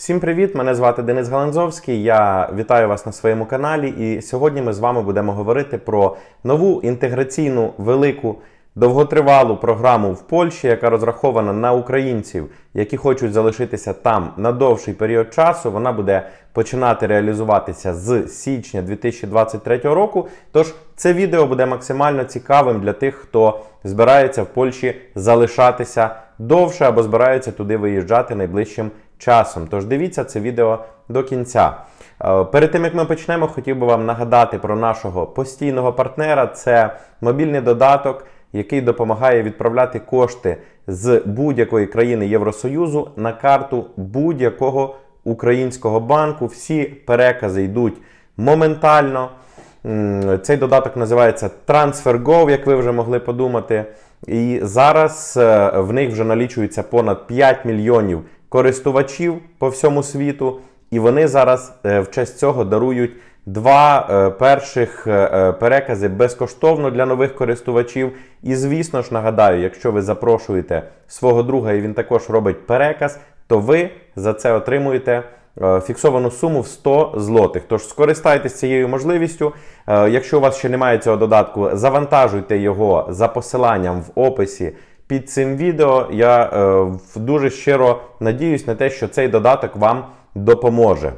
Всім привіт! Мене звати Денис Галанзовський. Я вітаю вас на своєму каналі. І сьогодні ми з вами будемо говорити про нову інтеграційну велику довготривалу програму в Польщі, яка розрахована на українців, які хочуть залишитися там на довший період часу. Вона буде починати реалізуватися з січня 2023 року. Тож це відео буде максимально цікавим для тих, хто збирається в Польщі залишатися довше або збирається туди виїжджати найближчим часом. Тож дивіться це відео до кінця. Е, Перед тим як ми почнемо, хотів би вам нагадати про нашого постійного партнера. Це мобільний додаток, який допомагає відправляти кошти з будь-якої країни Євросоюзу на карту будь-якого українського банку. Всі перекази йдуть моментально. Цей додаток називається TransferGo, як ви вже могли подумати. І зараз е, в них вже налічується понад 5 мільйонів користувачів по всьому світу. І вони зараз е, в честь цього дарують два е, перших е, перекази безкоштовно для нових користувачів. І звісно ж нагадаю, якщо ви запрошуєте свого друга і він також робить переказ, то ви за це отримуєте фіксовану суму в 100 злотих. Тож скористайтесь цією можливістю. Якщо у вас ще немає цього додатку, завантажуйте його за посиланням в описі під цим відео. Я е, дуже щиро надіюсь на те, що цей додаток вам допоможе.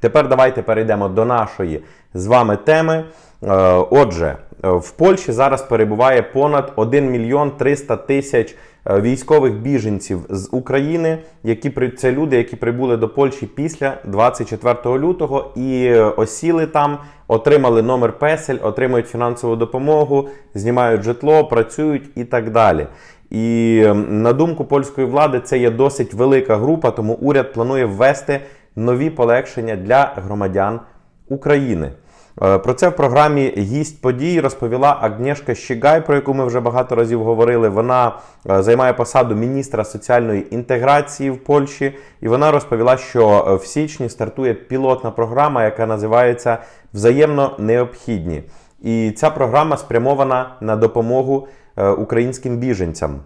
Тепер давайте перейдемо до нашої з вами теми. Е, Отже, е, в Польщі зараз перебуває понад 1 мільйон 300 тисяч військових біженців з України, які це люди, які прибули до Польщі після 24 лютого і е, осіли там, отримали номер песель, отримують фінансову допомогу, знімають житло, працюють і так далі. І е, на думку польської влади, це є досить велика група, тому уряд планує ввести нові полегшення для громадян України. Е, Про це в програмі Гість подій розповіла Агнєшка Щігай, про яку ми вже багато разів говорили. Вона е, займає посаду міністра соціальної інтеграції в Польщі, і вона розповіла, що е, в січні стартує пілотна програма, яка називається Взаємно необхідні. І ця програма спрямована на допомогу українським біженцям.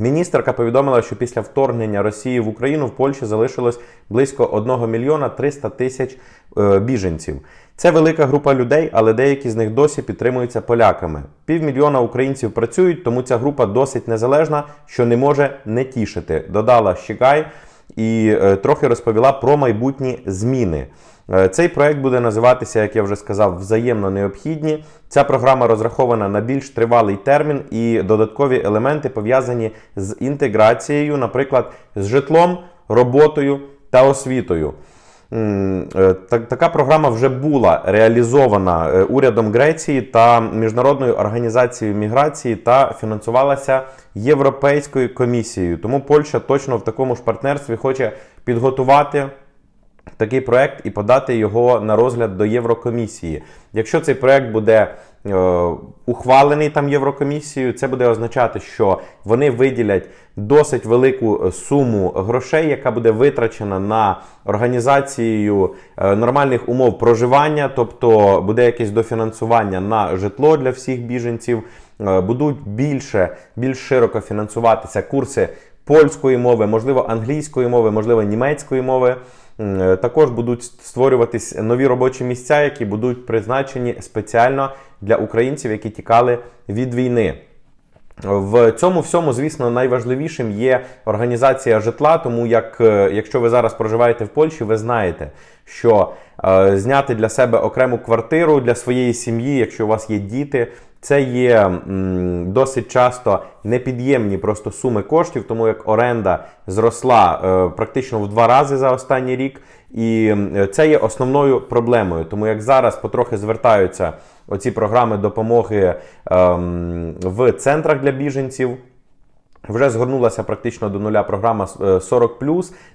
Міністерка повідомила, що після вторгнення Росії в Україну в Польщі залишилось близько 1 мільйона 300 тисяч е, біженців. Це велика група людей, але деякі з них досі підтримуються поляками. Півмільйона українців працюють, тому ця група досить незалежна, що не може не тішити. Додала Щігай і е, трохи розповіла про майбутні зміни. Е, Цей проект буде називатися, як я вже сказав, взаємно необхідні. Ця програма розрахована на більш тривалий термін і додаткові елементи пов'язані з інтеграцією, наприклад, з житлом, роботою та освітою. Е, так- Така програма вже була реалізована е, урядом Греції та міжнародною організацією міграції та фінансувалася Європейською комісією. Тому Польща точно в такому ж партнерстві хоче підготувати такий проект і подати його на розгляд до Єврокомісії. Якщо цей проект буде е, ухвалений там Єврокомісією, це буде означати, що вони виділять досить велику е, суму грошей, яка буде витрачена на організацією е, нормальних умов проживання, тобто буде якесь дофінансування на житло для всіх біженців. Е, Будуть більше, більш широко фінансуватися курси польської мови, можливо, англійської мови, можливо, німецької мови. Е, Також будуть створюватись нові робочі місця, які будуть призначені спеціально для українців, які тікали від війни. В цьому всьому, звісно, найважливішим є організація житла, тому як е, якщо ви зараз проживаєте в Польщі, ви знаєте, що е, зняти для себе окрему квартиру для своєї сім'ї, якщо у вас є діти, це є досить часто непід'ємні просто суми коштів, тому як оренда зросла е, практично в два рази за останній рік. І це є основною проблемою. Тому як зараз потрохи звертаються оці програми допомоги ем, в центрах для біженців. Вже згорнулася практично до нуля програма е, 40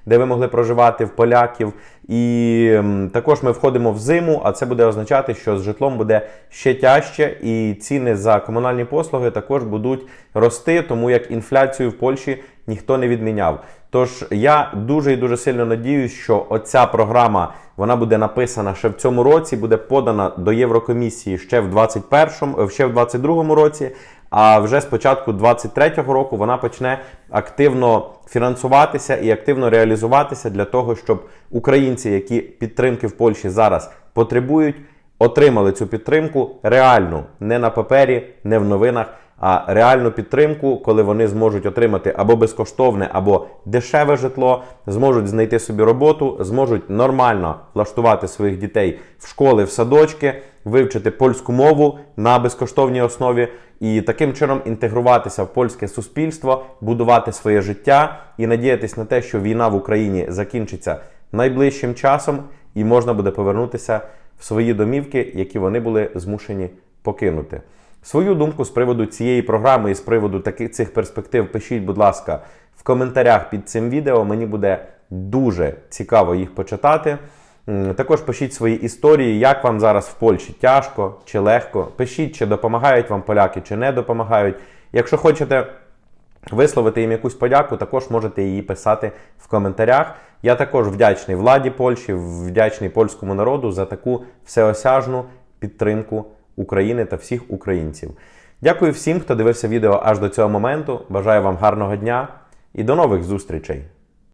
де ви могли проживати в поляків. І також ми входимо в зиму, а це буде означати, що з житлом буде ще тяжче, і ціни за комунальні послуги також будуть рости, тому як інфляцію в Польщі ніхто не відміняв. Тож я дуже і дуже сильно надіюсь, що оця програма вона буде написана ще в цьому році, буде подана до Єврокомісії ще в 21-му, ще в 22-му році. А вже з початку 23-го року вона почне активно фінансуватися і активно реалізуватися для того, щоб українці, які підтримки в Польщі зараз потребують, отримали цю підтримку реальну, не на папері, не в новинах, а реальну підтримку, коли вони зможуть отримати або безкоштовне, або дешеве житло, зможуть знайти собі роботу, зможуть нормально влаштувати своїх дітей в школи, в садочки, вивчити польську мову на безкоштовній основі і таким чином інтегруватися в польське суспільство, будувати своє життя і надіятись на те, що війна в Україні закінчиться найближчим часом, і можна буде повернутися в свої домівки, які вони були змушені покинути. Свою думку з приводу цієї програми і з приводу таких цих перспектив пишіть, будь ласка, в коментарях під цим відео. Мені буде дуже цікаво їх почитати. Також пишіть свої історії, як вам зараз в Польщі тяжко чи легко. Пишіть, чи допомагають вам поляки, чи не допомагають. Якщо хочете висловити їм якусь подяку, також можете її писати в коментарях. Я також вдячний владі Польщі, вдячний польському народу за таку всеосяжну підтримку України та всіх українців. Дякую всім, хто дивився відео аж до цього моменту. Бажаю вам гарного дня і до нових зустрічей!